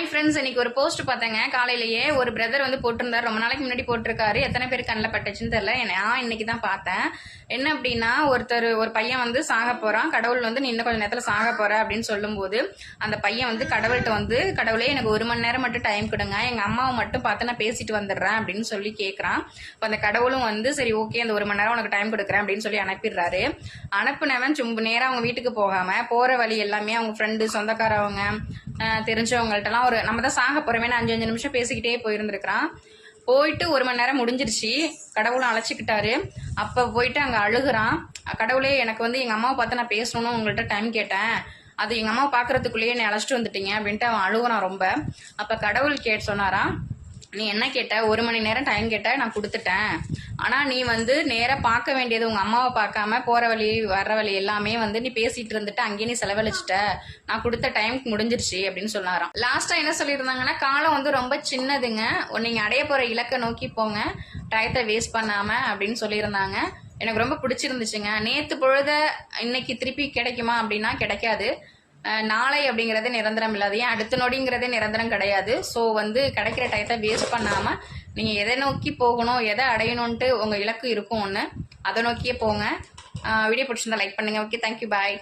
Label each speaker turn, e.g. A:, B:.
A: Hi friends இன்னைக்கு ஒரு post பார்த்தேங்க. காலையிலேயே ஒரு பிரதர் வந்து போட்டிருந்தாரு. ரொம்ப நாளைக்கு முன்னாடி போட்டிருக்காரு. எத்தனை பேர் கண்ணில் பட்டுச்சுன்னு தெரியல. நான் இன்னைக்கு தான் பார்த்தேன். என்ன அப்படின்னா ஒருத்தர் ஒரு பையன் வந்து சாக போகிறான் கடவுள் வந்து நீ இன்னும் கொஞ்சம் நேரத்தில் சாக போகிற அப்படின்னு சொல்லும்போது அந்த பையன் வந்து கடவுள்கிட்ட வந்து கடவுளே எனக்கு ஒரு மணி நேரம் மட்டும் டைம் கொடுங்க. எங்கள் அம்மாவை மட்டும் பார்த்து நான் பேசிட்டு வந்துடுறேன் அப்படின்னு சொல்லி கேட்குறான் இப்போ அந்த கடவுளும் வந்து சரி ஓகே அந்த ஒரு மணி நேரம் உனக்கு டைம் கொடுக்குறேன் அப்படின்னு சொல்லி அனுப்பிடுறாரு. அனுப்புனவன் சும்பு நேராக அவங்க வீட்டுக்கு போகாமல் போகிற வழி எல்லாமே அவங்க ஃப்ரெண்டு சொந்தக்காரவங்க தெரிஞ்சவங்கள்ட்டலாம் ஒரு நம்ம தான் சாக போகிறோமே அஞ்சு அஞ்சு நிமிஷம் பேசிக்கிட்டே போயிருந்துருக்கிறான். போயிட்டு ஒரு மணி நேரம் முடிஞ்சிருச்சு. கடவுளை அழைச்சிக்கிட்டாரு. அப்போ போயிட்டு அங்கே அழுகுறான். கடவுளே எனக்கு வந்து எங்கள் அம்மாவை பார்த்து நான் பேசணும்னு உங்கள்கிட்ட டைம் கேட்டேன். அது எங்கள் அம்மாவை பார்க்கறதுக்குள்ளேயே என்னை அழைச்சிட்டு வந்துட்டீங்க அப்படின்ட்டு அவன் அழுகுறான் ரொம்ப. அப்போ கடவுள் கேட்டு சொன்னாரான் நீ என்ன கேட்ட? ஒரு மணி நேரம் டைம் கேட்ட நான் கொடுத்துட்டேன். ஆனால் நீ வந்து நேராக பார்க்க வேண்டியது உங்கள் அம்மாவை பார்க்காம போகிற வழி வர்ற வழி எல்லாமே வந்து நீ பேசிகிட்டு இருந்துட்டு அங்கேயே நீ செலவழிச்சிட்ட. நான் கொடுத்த டைம்க்கு முடிஞ்சிருச்சு அப்படின்னு சொன்னாராம். லாஸ்ட்டாக என்ன சொல்லியிருந்தாங்கன்னா காலம் வந்து ரொம்ப சின்னதுங்க. நீங்கள் அடைய போகிற இலக்கை நோக்கி போங்க. டயத்தை வேஸ்ட் பண்ணாமல் அப்படின்னு சொல்லியிருந்தாங்க. எனக்கு ரொம்ப பிடிச்சிருந்துச்சுங்க. நேற்று பொழுத இன்னைக்கு திருப்பி கிடைக்குமா அப்படின்னா கிடைக்காது. நாளை அப்படிங்கிறது நிரந்தரம் இல்லாது. ஏன் அடுத்த நொடிங்கிறதே நிரந்தரம் கிடையாது. ஸோ வந்து கிடைக்கிற டயத்தை வேஸ்ட் பண்ணாமல் நீங்கள் எதை நோக்கி போகணும் எதை அடையணுன்ட்டு உங்கள் இலக்கு இருக்கும் ஒன்று அதை நோக்கியே போங்க. வீடியோ பிடிச்சிருந்தா லைக் பண்ணுங்கள் ஓகே தேங்க்யூ பாய்